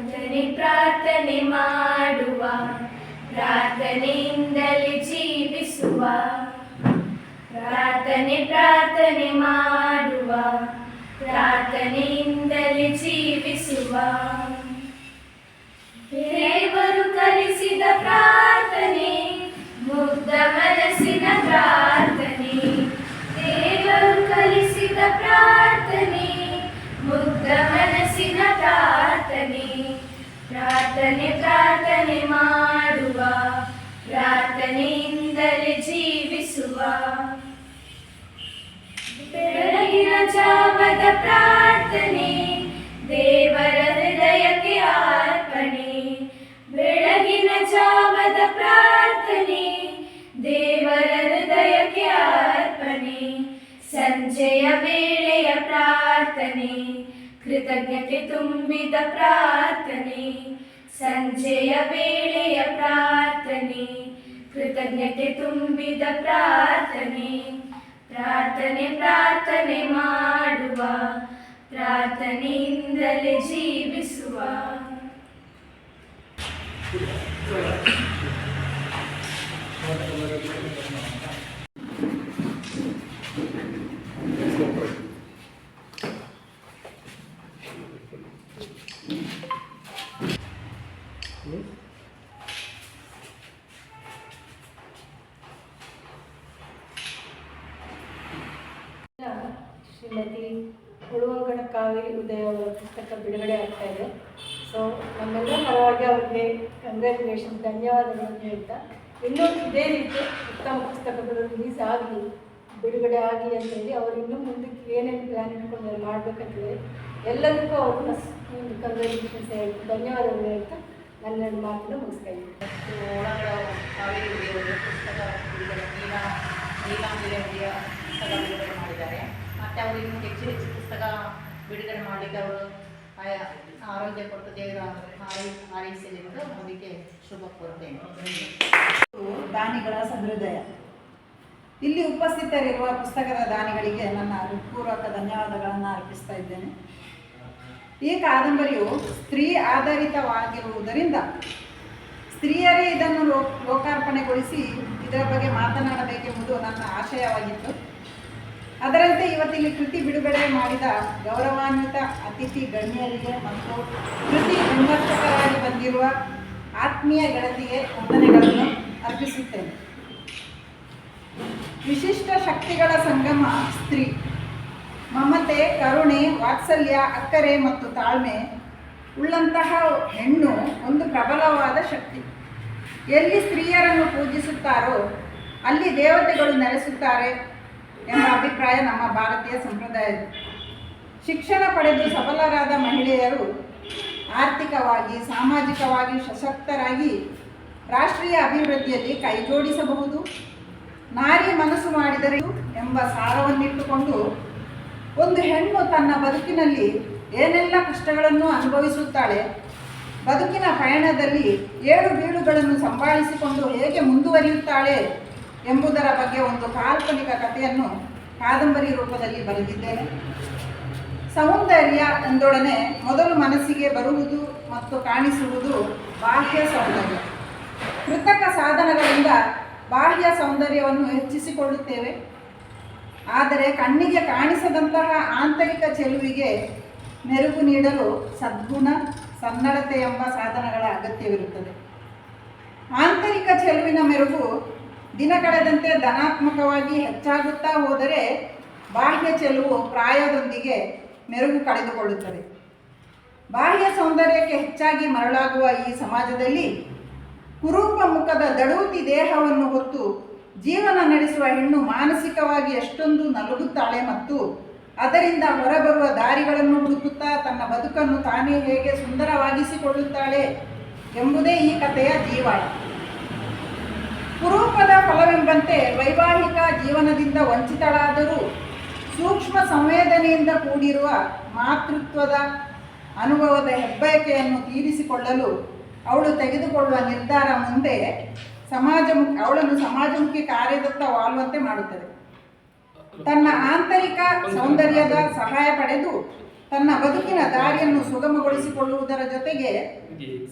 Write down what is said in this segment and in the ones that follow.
ಪ್ರಾರ್ಥನೆ ಪ್ರಾರ್ಥನೆ ಮಾಡುವ. ಪ್ರಾರ್ಥನೆಯಿಂದಲೇ ಜೀವಿಸುವ. ಪ್ರಾರ್ಥನೆ ಪ್ರಾರ್ಥನೆ ಮಾಡುವ. ಪ್ರಾರ್ಥನೆಯಿಂದಲೇ ಜೀವಿಸುವ. ದೇವರು ಕಲಿಸಿದ ಪ್ರಾರ್ಥನೆ, ಮುಗ್ಧ ಮನಸ್ಸಿನ ಪ್ರಾರ್ಥನೆ. ದೇವರು ಕಲಿಸಿದ ಪ್ರಾರ್ಥನೆ, ಮುಗ್ಧ ಮನಸ್ಸಿನ ಪ್ರಾರ್ಥನೆ. ಪ್ರಾರ್ಥನೆ ಪ್ರಾರ್ಥನೆ ಮಾಡುವ, ಪ್ರಾರ್ಥನೆಯಿಂದಲೇ ಜೀವಿಸುವ. ಬೆಳಗಿನ ಜಾವದ ಪ್ರಾರ್ಥನೆ, ದೇವರ ಹೃದಯಕ್ಕೆ ಅರ್ಪಣೆ. ಬೆಳಗಿನ ಜಾವದ ಪ್ರಾರ್ಥನೆ, ದೇವರ ಹೃದಯಕ್ಕೆ ಅರ್ಪಣೆ. ಸಂಜೆಯ ವೇಳೆಯ ಪ್ರಾರ್ಥನೆ, ಕೃತಜ್ಞತೆ ತುಂಬಿದ ಪ್ರಾರ್ಥನೆ. ಸಂಜೆಯ ವೇಳೆಯ ಪ್ರಾರ್ಥನೆ ಕೃತಜ್ಞತೆ ತುಂಬಿದ ಪ್ರಾರ್ಥನೆ. ಪ್ರಾರ್ಥನೆ ಪ್ರಾರ್ಥನೆ ಮಾಡುವ ಪ್ರಾರ್ಥನೆಯಿಂದಲೇ ಜೀವಿಸುವ. ಶ್ರೀಮತಿ ಉಳುವಂಗಣ ಕಾವೇರಿ ಉದಯ ಅವರ ಪುಸ್ತಕ ಬಿಡುಗಡೆ ಆಗ್ತಾ ಇದೆ. ಸೊ ನಮ್ಮೆಲ್ಲ ಪರವಾಗಿ ಅವರಿಗೆ ಕಂಗ್ರ್ಯಾಚುಲೇಷನ್ ಧನ್ಯವಾದಗಳನ್ನು ಹೇಳ್ತಾ, ಇನ್ನೂ ಇದೇ ರೀತಿ ಉತ್ತಮ ಪುಸ್ತಕಗಳು ರಿಲೀಸ್ ಆಗಲಿ ಬಿಡುಗಡೆ ಆಗಲಿ ಅಂತೇಳಿ ಅವರು ಇನ್ನೂ ಮುಂದಕ್ಕೆ ಏನೇನು ಪ್ಲ್ಯಾನ್ ಇಟ್ಕೊಂಡು ಮಾಡಬೇಕಂತೇಳಿ ಎಲ್ಲದಕ್ಕೂ ಅವರು ಕಂಗ್ರ್ಯಾಚುಲೇಷನ್ಸ್ ಹೇಳ್ತಾ, ಧನ್ಯವಾದಗಳು ಹೇಳ್ತಾ. ನನ್ನ ಮಾತನ್ನು ಮುಗಿಸ್ತಾ ಇದ್ದೀನಿ ಮತ್ತು ಒಳಗಡೆ ಕಾವೇರಿ ಉದಯವರು ಪುಸ್ತಕ ನೀಲಾ ನೀಲಾಂಬಿರೆಯ ಪುಸ್ತಕ ಬಿಡುಗಡೆ ಮಾಡಿದ್ದಾರೆ. ಮತ್ತು ಅವರು ಇನ್ನೂ ಹೆಚ್ಚು ಹೆಚ್ಚು ಪುಸ್ತಕ ಬಿಡುಗಡೆ ಮಾಡಲಿಕ್ಕೆ ಅವರು ಆರೋಗ್ಯ ಕೊಟ್ಟು ದೇವರ ಆರೈ ಆರೈಸಲೆಂದು ಅವರಿಗೆ ಶುಭ ಕೋರ್ತೇನೆ ದಾನಿಗಳ ಸಹೃದಯ ಇಲ್ಲಿ ಉಪಸ್ಥಿತರಿರುವ ಪುಸ್ತಕದ ದಾನಿಗಳಿಗೆ ನನ್ನ ಹೃತ್ಪೂರ್ವಕ ಧನ್ಯವಾದಗಳನ್ನು ಅರ್ಪಿಸ್ತಾ ಇದ್ದೇನೆ. ಈ ಕಾದಂಬರಿಯು ಸ್ತ್ರೀ ಆಧಾರಿತವಾಗಿರುವುದರಿಂದ ಸ್ತ್ರೀಯರೇ ಇದನ್ನು ಲೋ, ಲೋಕಾರ್ಪಣೆಗೊಳಿಸಿ ಇದರ ಬಗ್ಗೆ ಮಾತನಾಡಬೇಕೆಂಬುದು ನನ್ನ ಆಶಯವಾಗಿತ್ತು. ಅದರಂತೆ ಇವತ್ತಿಲ್ಲಿ ಕೃತಿ ಬಿಡುಗಡೆ ಮಾಡಿದ ಗೌರವಾನ್ವಿತ ಅತಿಥಿ ಗಣ್ಯರಿಗೆ ಮತ್ತು ಕೃತಿ ವಿಮರ್ಶಕರಾಗಿ ಬಂದಿರುವ ಆತ್ಮೀಯ ಗೆಳತಿಗೆ ವಂದನೆಗಳನ್ನು ಅರ್ಪಿಸುತ್ತೇನೆ. ವಿಶಿಷ್ಟ ಶಕ್ತಿಗಳ ಸಂಗಮ ಸ್ತ್ರೀ. ಮಮತೆ, ಕರುಣೆ, ವಾತ್ಸಲ್ಯ, ಅಕ್ಕರೆ ಮತ್ತು ತಾಳ್ಮೆ ಉಳ್ಳಂತಹ ಹೆಣ್ಣು ಒಂದು ಪ್ರಬಲವಾದ ಶಕ್ತಿ. ಎಲ್ಲಿ ಸ್ತ್ರೀಯರನ್ನು ಪೂಜಿಸುತ್ತಾರೋ, ಅಲ್ಲಿ ದೇವತೆಗಳು ನೆಲೆಸುತ್ತಾರೆ ಎಂಬ ಅಭಿಪ್ರಾಯ ನಮ್ಮ ಭಾರತೀಯ ಸಂಪ್ರದಾಯದ ಶಿಕ್ಷಣ ಪಡೆದು ಸಬಲರಾದ ಮಹಿಳೆಯರು ಆರ್ಥಿಕವಾಗಿ, ಸಾಮಾಜಿಕವಾಗಿ ಸಶಕ್ತರಾಗಿ ರಾಷ್ಟ್ರೀಯ ಅಭಿವೃದ್ಧಿಯಲ್ಲಿ ಕೈಜೋಡಿಸಬಹುದು. ನಾರಿ ಮನಸ್ಸು ಮಾಡಿದರೆ ಎಂಬ ಸಾರವನ್ನಿಟ್ಟುಕೊಂಡು ಒಂದು ಹೆಣ್ಣು ತನ್ನ ಬದುಕಿನಲ್ಲಿ ಏನೆಲ್ಲ ಕಷ್ಟಗಳನ್ನು ಅನುಭವಿಸುತ್ತಾಳೆ, ಬದುಕಿನ ಪಯಣದಲ್ಲಿ ಏಳು ಬೀಳುಗಳನ್ನು ಸಂಭಾಳಿಸಿಕೊಂಡು ಹೇಗೆ ಮುಂದುವರಿಯುತ್ತಾಳೆ ಎಂಬುದರ ಬಗ್ಗೆ ಒಂದು ಕಾಲ್ಪನಿಕ ಕಥೆಯನ್ನು ಕಾದಂಬರಿ ರೂಪದಲ್ಲಿ ಬರೆದಿದ್ದೇನೆ. ಸೌಂದರ್ಯ ಎಂದೊಡನೆ ಮೊದಲು ಮನಸ್ಸಿಗೆ ಬರುವುದು ಮತ್ತು ಕಾಣಿಸುವುದು ಬಾಹ್ಯ ಸೌಂದರ್ಯ. ಕೃತಕ ಸಾಧನಗಳಿಂದ ಬಾಹ್ಯ ಸೌಂದರ್ಯವನ್ನು ಹೆಚ್ಚಿಸಿಕೊಳ್ಳುತ್ತೇವೆ. ಆದರೆ ಕಣ್ಣಿಗೆ ಕಾಣಿಸದಂತಹ ಆಂತರಿಕ ಚೆಲುವಿಗೆ ಮೆರುಗು ನೀಡಲು ಸದ್ಗುಣ, ಸನ್ನಡತೆ ಎಂಬ ಸಾಧನಗಳ ಅಗತ್ಯವಿರುತ್ತದೆ. ಆಂತರಿಕ ಚೆಲುವಿನ ಮೆರುಗು ದಿನ ಕಳೆದಂತೆ ಧನಾತ್ಮಕವಾಗಿ ಹೆಚ್ಚಾಗುತ್ತಾ ಹೋದರೆ ಬಾಹ್ಯ ಚೆಲುವು ಪ್ರಾಯದೊಂದಿಗೆ ಮೆರುಗು ಕಳೆದುಕೊಳ್ಳುತ್ತದೆ. ಬಾಹ್ಯ ಸೌಂದರ್ಯಕ್ಕೆ ಹೆಚ್ಚಾಗಿ ಮರಳಾಗುವ ಈ ಸಮಾಜದಲ್ಲಿ ಕುರೂಪ ಮುಖದ ದಡೂತಿ ದೇಹವನ್ನು ಹೊತ್ತು ಜೀವನ ನಡೆಸುವ ಹೆಣ್ಣು ಮಾನಸಿಕವಾಗಿ ಎಷ್ಟೊಂದು ನಲುಗುತ್ತಾಳೆ ಮತ್ತು ಅದರಿಂದ ಹೊರಬರುವ ದಾರಿಗಳನ್ನು ಹುಡುಕುತ್ತಾ ತನ್ನ ಬದುಕನ್ನು ತಾನೇ ಹೇಗೆ ಸುಂದರವಾಗಿಸಿಕೊಳ್ಳುತ್ತಾಳೆ ಎಂಬುದೇ ಈ ಕಥೆಯ ಜೀವಾಳ. ಕುರೂಪದ ಫಲವೆಂಬಂತೆ ವೈವಾಹಿಕ ಜೀವನದಿಂದ ವಂಚಿತಳಾದರೂ ಸೂಕ್ಷ್ಮ ಸಂವೇದನೆಯಿಂದ ಕೂಡಿರುವ ಮಾತೃತ್ವದ ಅನುಭವದ ಹೆಬ್ಬಯಕೆಯನ್ನು ತೀರಿಸಿಕೊಳ್ಳಲು ಅವಳು ತೆಗೆದುಕೊಳ್ಳುವ ನಿರ್ಧಾರ ಮುಂದೆ ಸಮಾಜಮುಖಿ ಅವಳನ್ನು ಸಮಾಜಮುಖಿ ಕಾರ್ಯದತ್ತ ವಾಲುವಂತೆ ಮಾಡುತ್ತದೆ. ತನ್ನ ಆಂತರಿಕ ಸೌಂದರ್ಯದ ಸಹಾಯ ಪಡೆದು ತನ್ನ ಬದುಕಿನ ದಾರಿಯನ್ನು ಸುಗಮಗೊಳಿಸಿಕೊಳ್ಳುವುದರ ಜೊತೆಗೆ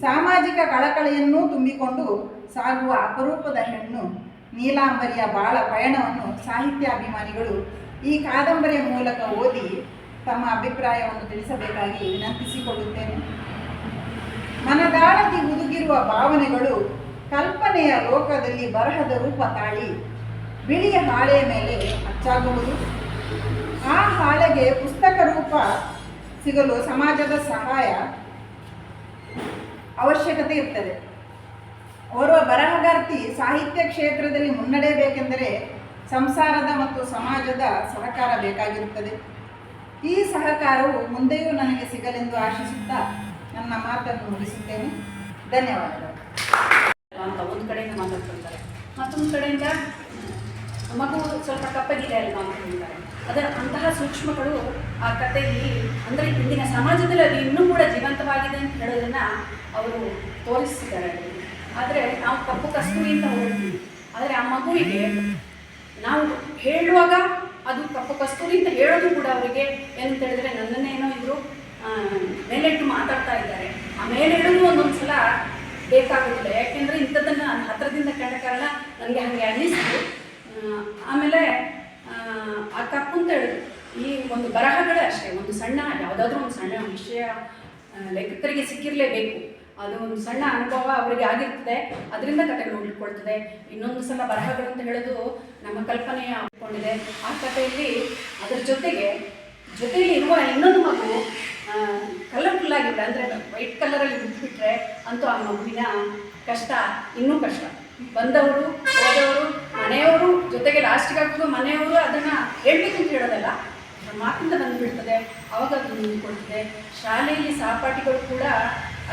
ಸಾಮಾಜಿಕ ಕಳಕಳಿಯನ್ನೂ ತುಂಬಿಕೊಂಡು ಸಾಗುವ ಅಪರೂಪದ ಹೆಣ್ಣು ನೀಲಾಂಬರಿಯ ಬಾಳ ಪಯಣವನ್ನು ಸಾಹಿತ್ಯಾಭಿಮಾನಿಗಳು ಈ ಕಾದಂಬರಿಯ ಮೂಲಕ ಓದಿ ತಮ್ಮ ಅಭಿಪ್ರಾಯವನ್ನು ತಿಳಿಸಬೇಕಾಗಿ ವಿನಂತಿಸಿಕೊಳ್ಳುತ್ತೇನೆ. ಮನದಾಳದಿ ಹುದುಗಿರುವ ಭಾವನೆಗಳು ಕಲ್ಪನೆಯ ಲೋಕದಲ್ಲಿ ಬರಹದ ರೂಪ ತಾಳಿ. ಬಿಳಿಯ ಹಾಳೆಯ ಮೇಲೆ ಅಚ್ಚಾಗುವುದು ಆ ಹಾಳೆಗೆ ಪುಸ್ತಕ ರೂಪ ಸಿಗಲು ಸಮಾಜದ ಸಹಾಯ ಅವಶ್ಯಕತೆ ಇರ್ತದೆ. ಓರ್ವ ಬರಹಗಾರ್ತಿ ಸಾಹಿತ್ಯ ಕ್ಷೇತ್ರದಲ್ಲಿ ಮುನ್ನಡೆಯಬೇಕೆಂದರೆ ಸಂಸಾರದ ಮತ್ತು ಸಮಾಜದ ಸಹಕಾರ ಬೇಕಾಗಿರುತ್ತದೆ. ಈ ಸಹಕಾರವು ಮುಂದೆಯೂ ನನಗೆ ಸಿಗಲೆಂದು ಆಶಿಸುತ್ತಾ ನನ್ನ ಮಾತನ್ನು ಮುಗಿಸುತ್ತೇನೆ. ಧನ್ಯವಾದಗಳು. ಅಂತ ಒಂದು ಕಡೆಯಿಂದ ಮಾತಾಡ್ಕೊಳ್ತಾರೆ ಮತ್ತೊಂದು ಕಡೆಯಿಂದ ಮಗು ಸ್ವಲ್ಪ ಕಪ್ಪಗಿದೆ ಅಲ್ವಾ ಅಂತ ಹೇಳ್ತಾರೆ. ಅದರ ಅಂತಹ ಸೂಕ್ಷ್ಮಗಳು ಆ ಕಥೆಯಲ್ಲಿ ಅಂದರೆ ಇಂದಿನ ಸಮಾಜದಲ್ಲಿ ಅದು ಇನ್ನೂ ಕೂಡ ಜೀವಂತವಾಗಿದೆ ಅಂತ ಹೇಳೋದನ್ನ ಅವರು ತೋರಿಸ್ತಿದ್ದಾರೆ ಆದರೆ ನಾವು ಕಪ್ಪು ಕಸ್ತೂರಿ ಅಂತ ಹೋಗ್ತೀವಿ. ಆದರೆ ಆ ಮಗುವಿಗೆ ನಾವು ಹೇಳುವಾಗ ಅದು ಕಪ್ಪು ಕಸ್ತೂರಿ ಅಂತ ಹೇಳೋದು ಕೂಡ ಅವರಿಗೆ ಏನಂತ ಹೇಳಿದ್ರೆ ನನ್ನನ್ನೇನೋ ಇವರು ಮೇಲೆಟ್ಟು ಮಾತಾಡ್ತಾ ಇದ್ದಾರೆ. ಆ ಮೇಲಿಡೋದು ಒಂದೊಂದು ಸಲ ಬೇಕಾಗುತ್ತದೆ. ಯಾಕೆಂದರೆ ಇಂಥದ್ದನ್ನು ನಾನು ಹತ್ರದಿಂದ ಕಂಡ ಕಾರಣ ನನಗೆ ಹಾಗೆ ಅನ್ನಿಸ್ತು. ಆಮೇಲೆ ಆ, ತಪ್ಪು ಅಂತ ಹೇಳಿದ್ರು. ಈ ಒಂದು ಬರಹಗಳೇ ಅಷ್ಟೇ. ಒಂದು ಸಣ್ಣ ಯಾವುದಾದ್ರೂ ಒಂದು ಸಣ್ಣ ವಿಷಯ ಲೇಖಕರಿಗೆ ಸಿಕ್ಕಿರಲೇಬೇಕು. ಅದು ಒಂದು ಸಣ್ಣ ಅನುಭವ ಅವರಿಗೆ ಆಗಿರ್ತದೆ. ಅದರಿಂದ ಕಥೆಗಳು ಉಳ್ಕೊಳ್ತದೆ. ಇನ್ನೊಂದು ಸಲ ಬರಹಗಳು ಅಂತ ಹೇಳೋದು ನಮ್ಮ ಕಲ್ಪನೆಯ ಅಂದ್ಕೊಂಡಿದೆ ಆ ಕಥೆಯಲ್ಲಿ ಅದರ ಜೊತೆಗೆ ಜೊತೆಯಲ್ಲಿ ಇರುವ ಇನ್ನೊಂದು ಮಗು ಕಲರ್ಫುಲ್ ಆಗಿದೆ ಅಂದರೆ ವೈಟ್ ಕಲರಲ್ಲಿ ಬಿಟ್ಬಿಟ್ರೆ ಅಂತೂ ಆ ಮಗುವಿನ ಕಷ್ಟ, ಇನ್ನೂ ಕಷ್ಟ. ಬಂದವರು, ಹೋದವರು, ಮನೆಯವರು, ಜೊತೆಗೆ ಲಾಸ್ಟಿಗೆ ಹಾಕಿದ್ರು ಮನೆಯವರು ಅದನ್ನು ಹೇಳಬೇಕು ಅಂತ ಹೇಳೋದಲ್ಲ, ಅದ್ರ ಮಾತಿಂದ ಬಂದುಬಿಡ್ತದೆ, ಅವಾಗ ಅದು ನಿಂತ್ಕೊಳ್ತದೆ ಶಾಲೆಯಲ್ಲಿ ಸಹಪಾಠಿಗಳು ಕೂಡ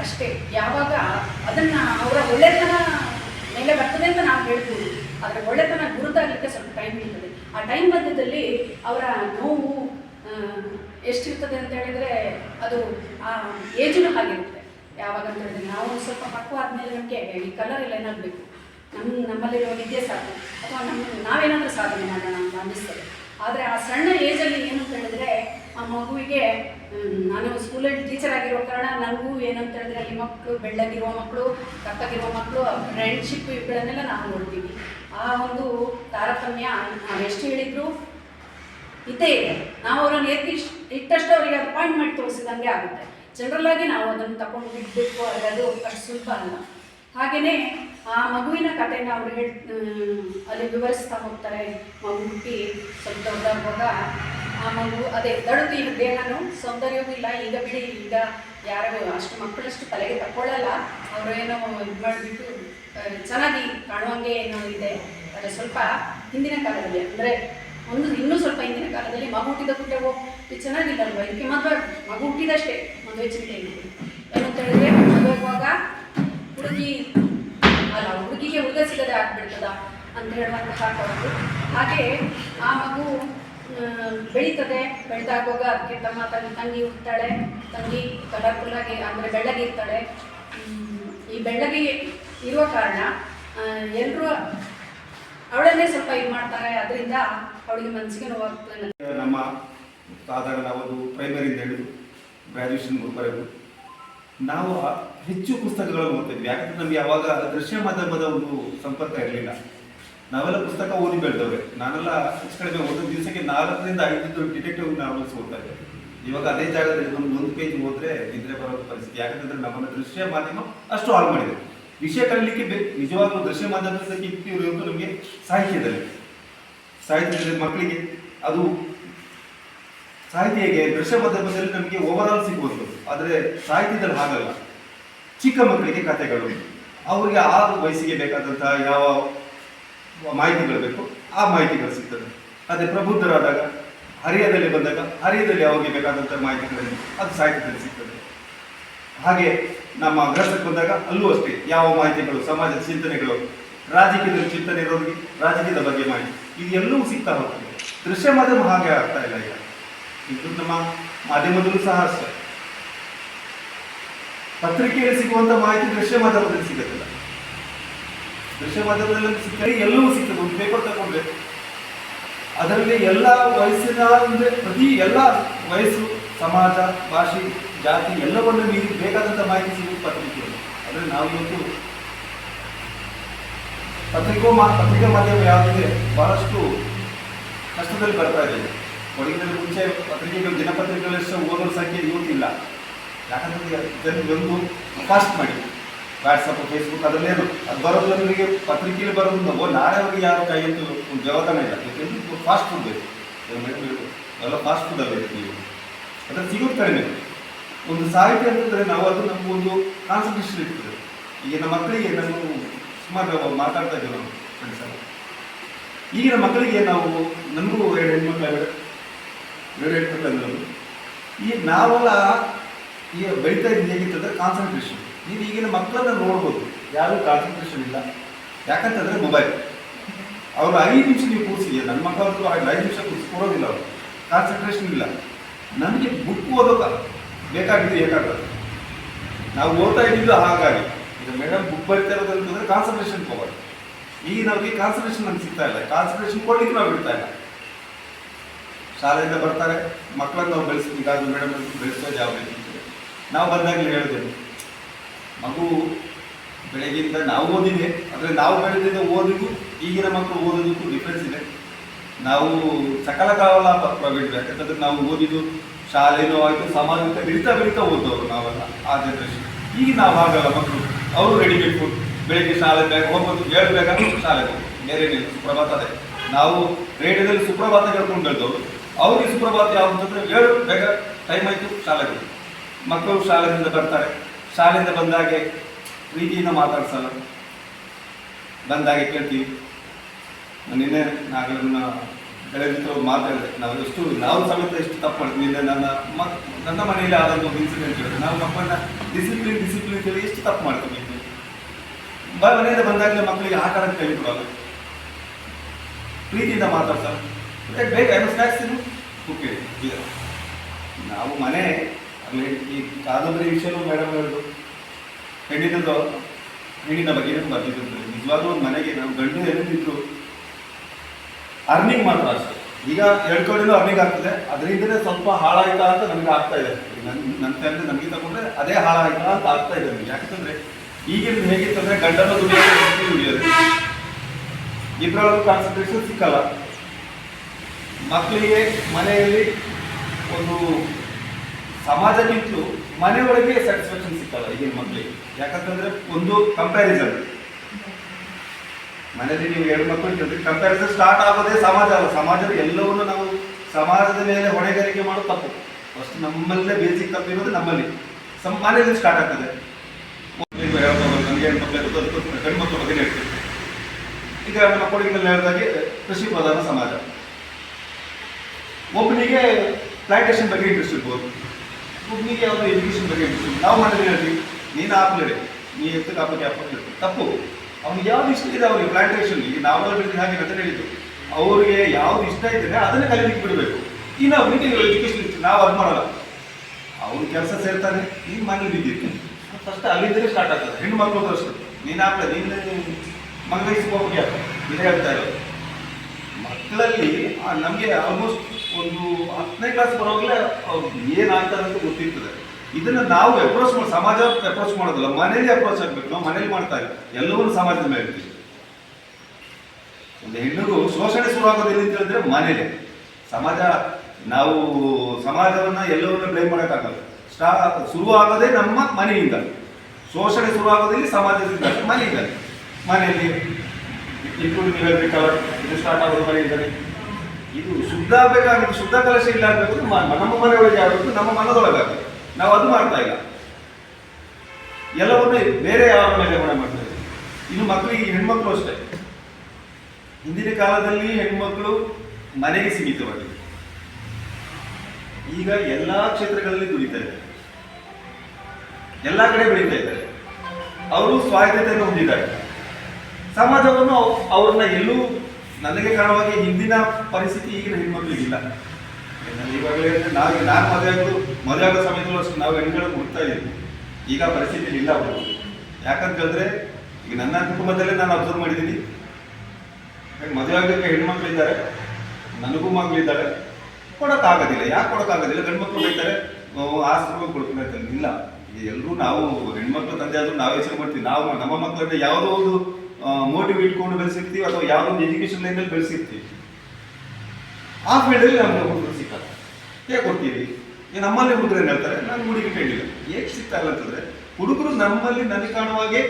ಅಷ್ಟೇ, ಯಾವಾಗ ಅದನ್ನು ಅವರ ಒಳ್ಳೆತನ ಮೇಲೆ ಬರ್ತದೆ ಅಂತ ನಾವು ಹೇಳ್ಬೋದು. ಆದರೆ ಒಳ್ಳೆತನ ಗುರುತಾಗಲಿಕ್ಕೆ ಸ್ವಲ್ಪ ಟೈಮ್ ಇರ್ತದೆ ಆ ಟೈಮ್ ಮಧ್ಯದಲ್ಲಿ ಅವರ ನೋವು ಎಷ್ಟಿರ್ತದೆ ಅಂತ ಹೇಳಿದರೆ ಅದು, ಆ ಏಜು ಹಾಗಿರುತ್ತೆ. ಯಾವಾಗ ಅಂತ ಹೇಳಿದ್ರೆ ನಾವು ಸ್ವಲ್ಪ ಪಕ್ವ ಆದಮೇಲೆ ನಮಗೆ, ಈ ಕಲರ್ ಎಲ್ಲ ಏನಾಗಬೇಕು? ನಮ್ಮ ನಮ್ಮಲ್ಲಿರುವ ವಿದ್ಯೆ ಸಾಕು. ಅಥವಾ ನಮ್ಮ ನಾವೇನಾದರೂ ಸಾಧನೆ ಮಾಡೋಣ ಅಂತ ಅನ್ನಿಸ್ತದೆ. ಆದರೆ ಆ ಸಣ್ಣ ಏಜಲ್ಲಿ ಏನು ಅಂತ ಹೇಳಿದ್ರೆ, ಆ ಮಗುವಿಗೆ ನಾನು ಸ್ಕೂಲಲ್ಲಿ ಟೀಚರ್ ಆಗಿರೋ ಕಾರಣ ನನಗೂ ಏನಂತ ಹೇಳಿದ್ರೆ, ಅಲ್ಲಿ ಮಕ್ಕಳು ಬೆಳ್ಳಗಿರುವ ಮಕ್ಕಳು ಕಪ್ಪಗಿರುವ ಮಕ್ಕಳು ಫ್ರೆಂಡ್ಶಿಪ್ ಇವುಗಳನ್ನೆಲ್ಲ ನಾವು ನೋಡ್ತೀವಿ. ಆ ಒಂದು ತಾರತಮ್ಯ ನಾವೆಷ್ಟು ಹೇಳಿದ್ರು ಇದ್ದೇ ಇದೆ. ನಾವು ಅವರನ್ನು ಎತ್ತಿ ಇಟ್ಟಷ್ಟು ಅವರಿಗೆ ಅದು ಪಾಯಿಂಟ್ ಮಾಡಿ ತೋರಿಸಿದಂಗೆ ಆಗುತ್ತೆ. ಜನರಲ್ ಆಗಿ ನಾವು ಅದನ್ನು ತಗೊಂಡು ಬಿಡಬೇಕು ಅದು ಅಷ್ಟು ಸುಲಭ ಅಲ್ಲ. ಹಾಗೆಯೇ ಆ ಮಗುವಿನ ಕಥೆನ ಅವರು ಹೇಳ್ ಅಲ್ಲಿ ವಿವರಿಸ್ತಾ ಹೋಗ್ತಾರೆ. ಮಗು ಹುಟ್ಟಿ ಸ್ವಲ್ಪ ದೊಡ್ಡವಾಗ ಆ ಮಗು ಅದೇ ದಡುತಿ ದೇಹನೂ ಸೌಂದರ್ಯವೂ ಇಲ್ಲ. ಈಗ ಬಿಡಿ, ಈಗ ಯಾರು ಅಷ್ಟು ಮಕ್ಕಳಷ್ಟು ತಲೆಗೆ ತಕ್ಕೊಳ್ಳಲ್ಲ. ಅವರು ಏನೋ ಇದು ಮಾಡಿಬಿಟ್ಟು ಚೆನ್ನಾಗಿ ಕಾಣುವಂಗೆ ಏನೋ ಇದೆ. ಆದರೆ ಸ್ವಲ್ಪ ಹಿಂದಿನ ಕಾಲದಲ್ಲಿ, ಅಂದರೆ ಒಂದು ಇನ್ನೂ ಸ್ವಲ್ಪ ಹಿಂದಿನ ಕಾಲದಲ್ಲಿ ಮಗು ಹುಟ್ಟಿದ ಓ, ಇದು ಚೆನ್ನಾಗಿಲ್ಲ ಇದಕ್ಕೆ ಮದುವೆ ಮಗು ಹುಟ್ಟಿದಷ್ಟೇ ಮದುವೆ ಚಿಂತೆ ಇದೆ ಏನಂತ ಹೇಳಿದ್ರೆ ಮದುವೆ ಆಗುವಾಗ ಹುಡುಗಿ ಅಲ್ಲ, ಹುಡುಗಿಗೆ ಹುಡುಗ ಸಿಗದೆ ಆಗ್ಬಿಡ್ತದ ಅಂತ ಹೇಳುವಂತಹ ಒಂದು. ಹಾಗೆ ಆ ಮಗು ಬೆಳೀತದೆ, ಬೆಳೆದಾಗುವಾಗ ಅದಕ್ಕೆ ತಮ್ಮ ತನ್ನ ತಂಗಿ ಹುಡ್ತಾಳೆ ತಂಗಿ ಕಲರ್ಫುಲ್ಲಾಗಿ ಅಂದರೆ ಬೆಳ್ಳಗೆ ಇರ್ತಾಳೆ. ಈ ಬೆಳ್ಳಗೆ ಇರುವ ಕಾರಣ ಎಲ್ಲರೂ ಅವಳನ್ನೇ ಸ್ವಲ್ಪ ಇದು ಮಾಡ್ತಾರೆ, ಅದರಿಂದ ಅವಳಿಗೆ ಮನಸ್ಸಿಗೆ ನೋವಾಗ್ತದೆ ನಮ್ಮ ಸಾಧಾರಣ ಒಂದು ಪ್ರೈಮರಿಯಿಂದ ಹಿಡಿದು ಗ್ರ್ಯಾಜುಯೇಷನ್ ಬರೆದು ನಾವು ಹೆಚ್ಚು ಪುಸ್ತಕಗಳನ್ನು ಓದ್ತಿದ್ವಿ. ಯಾಕಂದ್ರೆ ನಮಗೆ ಯಾವಾಗ ದೃಶ್ಯ ಮಾಧ್ಯಮದ ಒಂದು ಸಂಪರ್ಕ ಇರಲಿಲ್ಲ. ನಾವೆಲ್ಲ ಪುಸ್ತಕ ಓದಿ ಬೆಳೆದವ್ರೆ. ನಾನೆಲ್ಲ ಹೆಚ್ಚು ಕಡಿಮೆ ಒಂದು ದಿವಸಕ್ಕೆ ನಾಲ್ಕರಿಂದ ಐದು ಡಿಟೆಕ್ಟಿವ್ ನಾವೆಲ್ಸ್ ಓದ್ತಾ ಇವಾಗ ಅದೇ ಜಾಗದಲ್ಲಿ ಒಂದು ಒಂದು ಪೇಜ್ ಓದ್ರೆ ನಿದ್ರೆ ಬರೋ ಪರಿಸ್ಥಿತಿ. ಯಾಕಂತಂದ್ರೆ ನಮ್ಮನ್ನ ದೃಶ್ಯ ಮಾಧ್ಯಮ ಅಷ್ಟು ಹಾಳು ಮಾಡಿದೆ. ವಿಷಯ ಕಲಿಯಲಿಕ್ಕೆ ನಿಜವಾಗ್ಲೂ ದೃಶ್ಯ ಮಾಧ್ಯಮದಲ್ಲಿ ಇವರು ನಮಗೆ ಸಾಹಿತ್ಯದಲ್ಲಿ ಸಾಹಿತ್ಯದಲ್ಲಿ ಮಕ್ಕಳಿಗೆ. ಅದು ಸಾಹಿತ್ಯ ದೃಶ್ಯ ಮಾಧ್ಯಮದಲ್ಲಿ ನಮಗೆ ಓವರ್ ಆಲ್ ಆದರೆ ಸಾಹಿತ್ಯದಲ್ಲಿ ಹಾಗಲ್ಲ. ಚಿಕ್ಕ ಮಕ್ಕಳಿಗೆ ಕಥೆಗಳು. ಅವರಿಗೆ ಆ ವಯಸ್ಸಿಗೆ ಬೇಕಾದಂತಹ ಯಾವ ಮಾಹಿತಿಗಳು ಬೇಕು ಆ ಮಾಹಿತಿಗಳು ಸಿಗ್ತದೆ. ಅದೇ ಪ್ರಬುದ್ಧರಾದಾಗ, ಹರಿಯದಲ್ಲಿ ಬಂದಾಗ, ಹರಿಯದಲ್ಲಿ ಅವರಿಗೆ ಬೇಕಾದಂಥ ಮಾಹಿತಿಗಳನ್ನು ಅದು ಸಾಹಿತ್ಯದಲ್ಲಿ ಸಿಗ್ತದೆ. ಹಾಗೆ ನಮ್ಮ ಗ್ರಹಕ್ಕೆ ಬಂದಾಗ ಅಲ್ಲೂ ಅಷ್ಟೇ ಯಾವ ಮಾಹಿತಿಗಳು ಸಮಾಜದ ಚಿಂತನೆಗಳು, ರಾಜಕೀಯದ ಚಿಂತನೆ ಇರೋರಿಗೆ ರಾಜಕೀಯದ ಬಗ್ಗೆ ಮಾಹಿತಿ. ಇದು ಎಲ್ಲವೂ ಸಿಗ್ತಾ ಹೋಗ್ತದೆ. ದೃಶ್ಯ ಮಾಧ್ಯಮ ಹಾಗೆ ಆಗ್ತಾ ಇಲ್ಲ ಈಗ. ಇದು ನಮ್ಮ ಮಾಧ್ಯಮದಲ್ಲೂ ಸಹ ಅಷ್ಟೇ. ಪತ್ರಿಕೆಯಲ್ಲಿ ಸಿಗುವಂತ ಮಾಹಿತಿ ದೃಶ್ಯ ಮಾಧ್ಯಮದಲ್ಲಿ ಸಿಗುತ್ತಿಲ್ಲ. ದೃಶ್ಯ ಮಾಧ್ಯಮದಲ್ಲಿ ಸಿಗ್ತದೆ ಎಲ್ಲವೂ ಸಿಗ್ತದೆ. ಒಂದು ಪೇಪರ್ ತಗೊಂಡ್ರೆ ಅದರಲ್ಲಿ ಎಲ್ಲ ವಯಸ್ಸಿನ ಅಂದ್ರೆ ಪ್ರತಿ ಎಲ್ಲ ವಯಸ್ಸು ಸಮಾಜ, ಭಾಷೆ, ಜಾತಿ ಎಲ್ಲವನ್ನು ಮೀರಿ ಬೇಕಾದಂಥ ಮಾಹಿತಿ ಸಿಗುವುದು ಪತ್ರಿಕೆಯಲ್ಲಿ. ಅಂದರೆ ನಾವು ಇವತ್ತು ಪತ್ರಿಕೋ ಮಾ, ಪತ್ರಿಕಾ ಮಾಧ್ಯಮ ಯಾವುದಿದೆ ಬಹಳಷ್ಟು ಕಷ್ಟದಲ್ಲಿ ಬರ್ತಾ ಇದೆ. ಕೊಡಗಿನಲ್ಲಿ ಮುಂಚೆ ಪತ್ರಿಕೆಗಳು ದಿನಪತ್ರಿಕೆಗಳಷ್ಟು ಓದೋ ಸಂಖ್ಯೆ ಇವತ್ತಿಲ್ಲ ಯಾಕಂದ್ರೆ ಒಂದು ಫಾಸ್ಟ್ ಮಾಡಿ. ವಾಟ್ಸಪ್ ಫೇಸ್ಬುಕ್ ಅದರಲ್ಲೇನು ಅದು ಬರೋದು ನಮಗೆ ಪತ್ರಿಕೆಯಲ್ಲಿ ಬರೋದು ನಾವು. ನಾಳೆ ಅವ್ರಿಗೆ ಯಾರು ಕೈ ಒಂದು ಜವಾಬ್ದಾರಿ ಇಲ್ಲ. ಫಾಸ್ಟ್ ಫುಡ್ ಬೇಕು ಎಲ್ಲ ಫಾಸ್ಟ್ ಫುಡ್ ಅಲ್ಲ ನೀವು ಅದ್ರಲ್ಲಿ ಸಿಗೋದು ಕಡಿಮೆ. ಒಂದು ಸಾಹಿತ್ಯ ಅಂತಂದರೆ ನಾವು ಅದು ಒಂದು ಕಾನ್ಸಂಟ್ರೇಷನ್ ಇರ್ತದೆ. ಈಗ ನಮ್ಮ ಮಕ್ಕಳಿಗೆ ನಾವು ಸುಮಾರು ಮಾತಾಡ್ತಾ ಇದ್ದೇವೆ ನಾವು ಫ್ರೆಂಡ್ಸ್ ಈಗಿನ ಮಕ್ಕಳಿಗೆ ನಾವು ನನಗೂ ಎರಡು ಹೆಣ್ಮಕ್ಳು ಎರಡು ಹೆಣ್ಮಕ್ಳು ಈಗ ಈ ನಾವೆಲ್ಲ ಈಗ ಬೆಳೀತಾ ಇದ್ದು ಹೇಗಿರ್ತದೆ ಕಾನ್ಸಂಟ್ರೇಷನ್ ನೀವು ಈಗಿನ ಮಕ್ಕಳನ್ನ ನೋಡ್ಬೋದು. ಯಾರು ಕಾನ್ಸಂಟ್ರೇಷನ್ ಇಲ್ಲ. ಯಾಕಂತಂದರೆ ಮೊಬೈಲ್ ಅವರು ಐದು ನಿಮಿಷ ನೀವು ಕೂರಿಸಿ, ನನ್ನ ಮಕ್ಕಳು ಐದು ನಿಮಿಷ ಕೂರಿಸಿ, ಕೊಡೋದಿಲ್ಲ ಅವರು. ಕಾನ್ಸಂಟ್ರೇಷನ್ ಇಲ್ಲ. ನಮಗೆ ಬುಕ್ ಓದೋಕ ಬೇಕಾಗಿದ್ದು ಏಕಾಗ್ರತೆ. ನಾವು ಓದ್ತಾ ಇದ್ದಿದ್ದು ಹಾಗಾಗಿ. ಈಗ ಮೇಡಮ್ ಬುಕ್ ಬರಿತಾ ಇರೋದಂತಂದ್ರೆ ಕಾನ್ಸಂಟ್ರೇಷನ್ ಪವರ್ ಈಗ ನಮಗೆ ಕಾನ್ಸಂಟ್ರೇಷನ್ ನಮ್ಗೆ ಸಿಗ್ತಾ ಇಲ್ಲ. ಕಾನ್ಸಂಟ್ರೇಷನ್ ಕೊಡ್ಲಿಕ್ಕೆ ನಾವು ಬಿಡ್ತಾ ಇಲ್ಲ. ಶಾಲೆಯಿಂದ ಬರ್ತಾರೆ ಮಕ್ಕಳನ್ನು ನಾವು ಬೆಳೆಸ್, ಈಗಾಗಲೇ ಮೇಡಮ್ ಬೆಳೆಸೋ ರೀತಿ ನಾವು ಬಂದಾಗಲೇ ಹೇಳಿದ್ದೇವೆ ಮಗು ಬೆಳಗ್ಗೆಯಿಂದ ನಾವು ಓದಿದೆ ಅಂದರೆ ನಾವು ಬೆಳೆದಿದ್ದ ಓದಿಗೂ ಈಗಿನ ಮಕ್ಕಳು ಓದೋದಕ್ಕೂ ಡಿಫ್ರೆನ್ಸ್ ಇದೆ. ನಾವು ಸಕಲ ಕಾಲ ಪ್ರೈವೇಟ್ ಯಾಕಂತಂದ್ರೆ ನಾವು ಓದಿದ್ದು ಶಾಲೆನೋ ಆಯಿತು ಸಮಾಜಕ್ಕೆ ಬೆಳೀತಾ ಬೆಳೀತಾ ಓದೋರು ನಾವೆಲ್ಲ ಆ ಜನರೇಷನ್ ಈಗ ನಾವು ಹಾಗಲ್ಲ ಮಕ್ಕಳು. ಅವರು ರೆಡಿಮೇಡ್ ಫುಡ್ ಬೆಳಿಗ್ಗೆ ಶಾಲೆ ಬೇಗ ಹೋಗ್ಬೋದು. ಬೇಗ ಶಾಲೆಗೆ ಹೋಗ್ಬೋದು. ಬೇರೆ ಸುಪ್ರಭಾತ ನಾವು ರೇಡಿಯೋದಲ್ಲಿ ಸುಪ್ರಭಾತ ಕೇಳ್ಕೊಂಡು ಬೆಳೆದವರು. ಅವ್ರಿಗೆ ಸುಪ್ರಭಾತ ಯಾವ ಅಂತಂದ್ರೆ ಏಳು ಬೇಗ ಟೈಮ್ ಆಯಿತು ಶಾಲೆಗೆ ಮಕ್ಕಳು ಶಾಲೆಯಿಂದ ಬರ್ತಾರೆ. ಶಾಲೆಯಿಂದ ಬಂದಾಗೆ ಪ್ರೀತಿಯಿಂದ ಮಾತಾಡ್ಸಲ್ಲ. ಬಂದಾಗೆ ಕೇಳ್ತೀವಿ. ನಾನು ನಿನ್ನೆ ನಾಗರನ್ನ ಬೆಳೆದಿತ್ತು ಮಾತಾಡಿದೆ. ನಾವು ಎಷ್ಟು ನಾವು ಸಮೇತ ಎಷ್ಟು ತಪ್ಪು ಮಾಡ್ತೀವಿ ನಿನ್ನೆ ಮಕ್ ನನ್ನ ಮನೆಯಲ್ಲಿ ಆದಂಥ ಒಂದು ಇನ್ಸಿಡೆಂಟ್ ಹೇಳಿದೆ. ನಾವು ಮಕ್ಕಳನ್ನ ಡಿಸಿಪ್ಲಿನ್ ಡಿಸಿಪ್ಲಿನ್ ಕೇಳಿ ಎಷ್ಟು ತಪ್ಪು ಮಾಡ್ತೀವಿ. ಬ ಮನೆಯಿಂದ ಬಂದಾಗಲೇ ಮಕ್ಕಳಿಗೆ ಆಟ ಕೇಳಿದ್ರು ಕೈ ಕೊಡಲ್ಲ ಪ್ರೀತಿಯಿಂದ ಮಾತಾಡ್ತಾರೆ ಮತ್ತೆ ಬೇಗ ಏನು ಸ್ನ್ಯಾಕ್ಸ್ ತಿನ್ನು. ಓಕೆ ಇಲ್ಲ ನಾವು ಮನೆ ಅಲ್ಲಿ ಈ ಕಾದಂಬರಿ ವಿಷಯನೂ ಮೇಡಮ್ ಹೇಳಿದ್ರು ಹೆಣ್ಣಿನದು ಹೆಣ್ಣಿನ ಬಗ್ಗೆ ಬರ್ತಿದ್ರು ನಿಜವಾಗ್ಲೂ ಒಂದು ಮನೆಗೆ ನಾವು ಗಂಡು ಏನಿದ್ರು ಅರ್ನಿಂಗ್ ಮಾತ್ರ ಅಷ್ಟೇ. ಈಗ ಹೇಳ್ಕೊಂಡಿದ್ದು ಅರ್ನಿಂಗ್ ಆಗ್ತದೆ. ಅದರಿಂದಲೇ ಸ್ವಲ್ಪ ಹಾಳಾಯ್ತಾ ಅಂತ ನಮ್ಗೆ ಆಗ್ತಾ ಇದೆ. ನನ್ನ ನನ್ನ ಫ್ಯಾಮಿಲಿ ನಮಗೆ ತಗೊಂಡ್ರೆ ಅದೇ ಹಾಳಾಯ್ತಾ ಅಂತ ಆಗ್ತಾ ಇದೆ ನಮಗೆ. ಯಾಕಂತಂದರೆ ಈಗಿನ ಹೇಗಿತ್ತಂದ್ರೆ ಗಂಡನ ದುಡಿಯೋದು ಇಬ್ಬರೊಳಗೂ ಕಾನ್ಸಂಟ್ರೇಷನ್ ಸಿಕ್ಕಲ್ಲ. ಮಕ್ಕಳಿಗೆ ಮನೆಯಲ್ಲಿ ಒಂದು ಸಮಾಜಕ್ಕಿಂತಲೂ ಮನೆಯೊಳಗೆ ಸ್ಯಾಟಿಸ್ಫ್ಯಾಕ್ಷನ್ ಸಿಕ್ಕಲ್ಲ ಈಗಿನ ಮಕ್ಕಳಿಗೆ ಯಾಕಂತಂದ್ರೆ ಒಂದು ಕಂಪ್ಯಾರಿಸನ್ ಮನೆಯಲ್ಲಿ ನೀವು ಎರಡು ಮಕ್ಕಳು ಇರ್ತದೆ ಕಂಪ್ಯಾರಿಸನ್ ಸ್ಟಾರ್ಟ್ ಆಗೋದೇ ಸಮಾಜ ಅಲ್ಲ. ಸಮಾಜದ ಎಲ್ಲವನ್ನು ನಾವು ಸಮಾಜದ ಮೇಲೆ ಹೊಣೆಗಾರಿಕೆ ಮಾಡೋದು ತಪ್ಪು. ಫಸ್ಟ್ ನಮ್ಮಲ್ಲೇ ಬೇಸಿಕ್ ತಪ್ಪು ಇರೋದು ನಮ್ಮಲ್ಲಿ. ಮನೆಯಲ್ಲಿ ಸ್ಟಾರ್ಟ್ ಆಗ್ತದೆ. ನೀವು ಹೇಳ್ಬೋದು, ಹೆಣ್ಮಕ್ಳು ಬಗ್ಗೆ ಈಗ ನಮ್ಮ ಕೊಡಗಿನಲ್ಲಿ ಹೇಳಿದಾಗೆ ಕೃಷಿ ಪ್ರಧಾನ ಸಮಾಜ. ಒಬ್ಬನಿಗೆ ಪ್ಲಾಂಟೇಶನ್ ಬಗ್ಗೆ ಇಂಟ್ರೆಸ್ಟ್ ಇರ್ಬೋದು. ಒಬ್ಬನಿಗೆ ಯಾವುದೋ ಎಜುಕೇಷನ್ ಬಗ್ಗೆ ಇಂಟ್ರೆಸ್ಟ್ ನಾವು ಮಾಡಿದ್ರೆ ಹೇಳ್ತೀವಿ ನೀನು ಆಪ್ಲೇಡಿ ನೀ ಎತ್ತಕ್ಕೆ ಆಪಕ್ಕೆ ಆಪಕ್ಕೆ ತಪ್ಪು. ಅವ್ನಿಗೆ ಯಾವ್ದು ಇಷ್ಟ ಇದೆ ಅವ್ರಿಗೆ ಪ್ಲಾಂಟೇಶನ್ ಈಗ ನಾವು ಬೆಳೆದ ಹಾಗೆ ಅಂತ ಹೇಳಿದ್ದು ಅವ್ರಿಗೆ ಯಾವ್ದು ಇಷ್ಟ ಇದ್ರೆ ಅದನ್ನೇ ಕಲಿಯಲಿಕ್ಕೆ ಬಿಡಬೇಕು. ಇನ್ನು ಅವನಿಗೆ ಎಜುಕೇಶನ್ ಇತ್ತು, ನಾವು ಅದು ಮಾಡಲ್ಲ. ಅವ್ರು ಕೆಲಸ ಸೇರ್ತಾನೆ ನೀನು ಮನೇಲಿ ಬಿದ್ದಿರ್ತೀನಿ ಫಸ್ಟ್ ಅಲ್ಲಿಂದಲೇ ಸ್ಟಾರ್ಟ್ ಆಗ್ತದೆ. ಹೆಣ್ಣು ಮಕ್ಕಳು ಅಷ್ಟೇ ನೀನು ಆಗ್ತದೆ ನೀನು ಮಂಗೈಸ್ಕೋಬೇಕು ಇದೇ ಹೇಳ್ತಾ ಇರೋದು. ಮಕ್ಕಳಲ್ಲಿ ನಮಗೆ ಆಲ್ಮೋಸ್ಟ್ ಒಂದು ಹತ್ತನೇ ಕ್ಲಾಸ್ ಬರೋವಾಗಲೇ ಅವ್ರು ಏನಾಗ್ತಾರೆ ಅಂತ ಗೊತ್ತಿರ್ತದೆ. ಇದನ್ನ ನಾವು ಅಪ್ರೋಚ್ ಮಾಡಿ ಸಮಾಜ ಅಪ್ರೋಚ್ ಮಾಡೋದಿಲ್ಲ. ಮನೇಲಿ ಅಪ್ರೋಚ್ ಆಗ್ಬೇಕು. ನಾವು ಮನೇಲಿ ಮಾಡ್ತಾ ಇಲ್ಲ. ಎಲ್ಲವನ್ನೂ ಸಮಾಜದ ಮೇಲೆ ಒಂದು ಹೆಣ್ಣಿಗೂ ಶೋಷಣೆ ಶುರು ಎಲ್ಲಿ ಅಂತ ಹೇಳಿದ್ರೆ ಮನೇಲೆ. ಸಮಾಜ, ನಾವು ಸಮಾಜವನ್ನ ಎಲ್ಲವನ್ನೂ ಬ್ಲೇಮ್ ಮಾಡೋಕ್ಕಾಗಲ್ಲ ಸ್ಟಾ ಆಗೋದೇ ನಮ್ಮ ಮನೆಯಿಂದ. ಶೋಷಣೆ ಶುರುವಾಗೋದಿಲ್ಲಿ ಸಮಾಜದಿಂದ. ಮನೆಯಿಂದ. ಮನೆಯಲ್ಲಿ ಹೇಳ್ಬೇಕಲ್ಲ ಇದು ಸ್ಟಾರ್ಟ್ ಆಗೋದು ಮನೆಯಿಂದ ಇದು ಶುದ್ಧ ಆಗಬೇಕಾಗಿದ್ದು ಶುದ್ಧ ಕಲಶ ಇಲ್ಲ ಆಗಬೇಕು ನಮ್ಮ ಮನೆಯೊಳಗೆ ಆಗಬೇಕು, ನಮ್ಮ ಮನದೊಳಗಾಗಬೇಕು ನಾವು ಅದು ಮಾಡ್ತಾ ಇಲ್ಲ. ಎಲ್ಲವನ್ನೂ ಬೇರೆ ಯಾವ ಮೇಲೆ ಮಾಡ್ತಾ ಇದ್ದೀವಿ ಇನ್ನು ಮಕ್ಕಳಿಗೆ ಹೆಣ್ಮಕ್ಳು ಅಷ್ಟೇ. ಹಿಂದಿನ ಕಾಲದಲ್ಲಿ ಹೆಣ್ಮಕ್ಳು ಮನೆಗೆ ಸೀಮಿತವಾಗಿದೆ ಈಗ ಎಲ್ಲ ಕ್ಷೇತ್ರಗಳಲ್ಲಿ ದುಡಿತಾ ಇದ್ದಾರೆ. ಎಲ್ಲ ಕಡೆ ಬೆಳೀತಾ ಇದ್ದಾರೆ. ಅವರು ಸ್ವಾಯತ್ತತೆಯನ್ನು ಹೊಂದಿದ್ದಾರೆ. ಸಮಾಜವನ್ನು ಅವ್- ಅವ್ರನ್ನ ಎಲ್ಲೂ ನನಗೆ ಕಾರಣವಾಗಿ ಹಿಂದಿನ ಪರಿಸ್ಥಿತಿ ಈಗಿನ ಹೆಣ್ಮಕ್ಳಿಗಿಲ್ಲ. ನಾನು ಇವಾಗಲೇ ನಾವು ನಾನು ಮದುವೆ ಆಗೋದು ಮದುವೆ ಆಗೋ ಸಮಯದಲ್ಲೂ ಅಷ್ಟು ನಾವು ಹೆಣ್ಗಳು ಹುಡ್ತಾ ಇದ್ದೀವಿ. ಈಗ ಪರಿಸ್ಥಿತಿ ಇಲ್ಲ ಅವರು. ಯಾಕಂತ ಹೇಳಿದ್ರೆ, ಈಗ ನನ್ನ ಕುಟುಂಬದಲ್ಲೇ ನಾನು ಅಬ್ಸರ್ವ್ ಮಾಡಿದ್ದೀನಿ. ಮದುವೆ ಆಗಲಿಕ್ಕೆ ಹೆಣ್ಮಕ್ಳು ಇದ್ದಾರೆ, ನನಗೂ ಮಗಳಿದ್ದಾರೆ ಕೊಡೋಕ್ಕಾಗೋದಿಲ್ಲ. ಯಾಕೆ ಕೊಡೋಕ್ಕಾಗೋದಿಲ್ಲ? ಗಂಡ್ಮಕ್ಳು ಬೈತಾರೆ ಆಸ್ತಿಗಳು ಕೊಡ್ತಾರೆ ಇಲ್ಲ. ಎಲ್ಲರೂ ನಾವು ಹೆಣ್ಮಕ್ಳು ತಂದೆ ಆದರೂ ನಾವು ಹೆಸರು ಮಾಡ್ತೀವಿ. ನಾವು ನಮ್ಮ ಮಕ್ಕಳನ್ನ ಯಾವುದೋ ಒಂದು ಮೋಟಿವ್ ಇಟ್ಕೊಂಡು ಬೆಳೆಸಿರ್ತೀವಿ ಅಥವಾ ಯಾವುದೋ ಒಂದು ಎಜುಕೇಶನ್ ಲೈನಲ್ಲಿ ಬೆಳೆಸಿರ್ತೀವಿ. ಆ ಫೀಲ್ಡಲ್ಲಿ ನಮ್ಮ ಹೇಗೆ ಕೊಡ್ತೀರಿ ಈಗ ನಮ್ಮಲ್ಲಿ ಹುಡುಗರು ಏನು ಹೇಳ್ತಾರೆ? ನಾನು ಹುಡುಗಿ ಕೇಳಿಲ್ಲ. ಹೇಗೆ ಸಿಗ್ತಾ ಇಲ್ಲ ಅಂತಂದರೆ, ಹುಡುಗರು ನಮ್ಮಲ್ಲಿ ನನಗೆ ಕಾಣುವಾಗೆ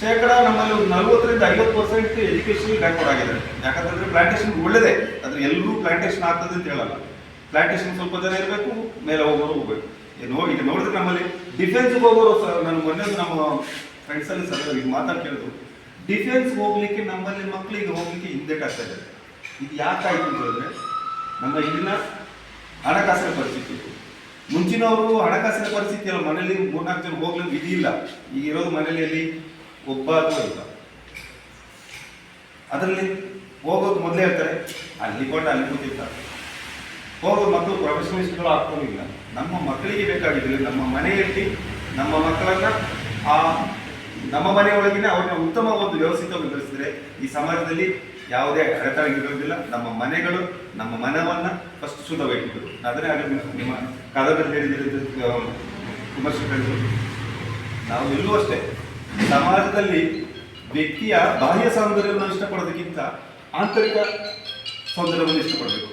ಶೇಕಡ ನಮ್ಮಲ್ಲಿ ಒಂದು ನಲ್ವತ್ತರಿಂದ ಐವತ್ತು ಪರ್ಸೆಂಟ್ ಎಜುಕೇಶನ್ ಬ್ಯಾಕ್ವರ್ಡ್ ಆಗಿದೆ ಯಾಕಂತಂದ್ರೆ ಪ್ಲಾಂಟೇಶನ್ ಒಳ್ಳೇದೇ, ಆದರೆ ಎಲ್ಲರೂ ಪ್ಲಾಂಟೇಶನ್ ಆಗ್ತದೆ ಅಂತ ಹೇಳಲ್ಲ. ಪ್ಲಾಂಟೇಶನ್ ಸ್ವಲ್ಪ ಜನ ಇರಬೇಕು, ಮೇಲೆ ಹೋಗೋರು ಹೋಗ್ಬೇಕು. ಏನೋ ಇದು ನೋಡಿದ್ರೆ ನಮ್ಮಲ್ಲಿ ಡಿಫೆನ್ಸ್ಗೆ ಹೋಗೋರು ನನ್ನ ಮೊನ್ನೆ ನಮ್ಮ ಫ್ರೆಂಡ್ಸಲ್ಲಿ ಸರ್, ಈಗ ಮಾತಾಡ್ ಕೇಳಿದ್ರು. ಡಿಫೆನ್ಸ್ ಹೋಗ್ಲಿಕ್ಕೆ ನಮ್ಮಲ್ಲಿ ಮಕ್ಕಳಿಗೆ ಹೋಗ್ಲಿಕ್ಕೆ ಹಿಂದೆಟಾಗ್ತಾ ಇದೆ ಇದು ಯಾಕಾಯ್ತು ಅಂತ ಹೇಳಿದ್ರೆ, ನಮ್ಮ ಇಲ್ಲಿನ ಹಣಕಾಸಿನ ಪರಿಸ್ಥಿತಿ ಮುಂಚಿನವರು ಹಣಕಾಸಿನ ಪರಿಸ್ಥಿತಿ ಅಲ್ಲ ಮನೇಲಿ ಮೂರ್ನಾಲ್ಕು ಜನ ಹೋಗ್ಲಿಕ್ಕೆ ವಿಧಿ ಇಲ್ಲ. ಈಗ ಇರೋದು ಮನೆಯಲ್ಲಿ ಒಬ್ಬ ಅಥವಾ ಇಲ್ಲ ಅದರಲ್ಲಿ ಹೋಗೋದು ಮೊದಲೇ ಹೇಳ್ತಾರೆ, ಅಲ್ಲಿ ಕೊಟ್ಟ ಅಲ್ಲಿ ಕೂತಿರ್ತಾರೆ ಹೋಗೋ ಮಕ್ಕಳು ಪ್ರೊಫೆಷನಲಿಸ್ಟ್ಗಳು ಇಲ್ಲ. ನಮ್ಮ ಮಕ್ಕಳಿಗೆ ಬೇಕಾಗಿದ್ದರೆ ನಮ್ಮ ಮನೆಯಲ್ಲಿ ನಮ್ಮ ಮಕ್ಕಳನ್ನ ಆ ನಮ್ಮ ಮನೆಯೊಳಗಿನ ಅವ್ರನ್ನ ಉತ್ತಮ ಒಂದು ವ್ಯವಸ್ಥಿತವಾಗಿ ಬೆಳೆಸಿದ್ರೆ ಈ ಸಮಾಜದಲ್ಲಿ ಯಾವುದೇ ಅಡೆತಡೆ ಇರೋದಿಲ್ಲ ನಮ್ಮ ಮನೆಗಳು, ನಮ್ಮ ಮನವನ್ನ ಫಸ್ಟ್ ಶುದ್ಧವಾಗಿಟ್ಟು ಅದನ್ನೇ ಆಗಲಿ ನಿಮ್ಮ ಕಾದಂಬರಿ ಹೇಳಿದ್ರೆ ವಿಮರ್ಶೆ ಹೇಳಿದ್ರು ನಾವು ಎಲ್ಲೂ ಅಷ್ಟೇ. ಸಮಾಜದಲ್ಲಿ ವ್ಯಕ್ತಿಯ ಬಾಹ್ಯ ಸೌಂದರ್ಯವನ್ನು ಇಷ್ಟಪಡೋದಕ್ಕಿಂತ ಆಂತರಿಕ ಸೌಂದರ್ಯವನ್ನು ಇಷ್ಟಪಡಬೇಕು.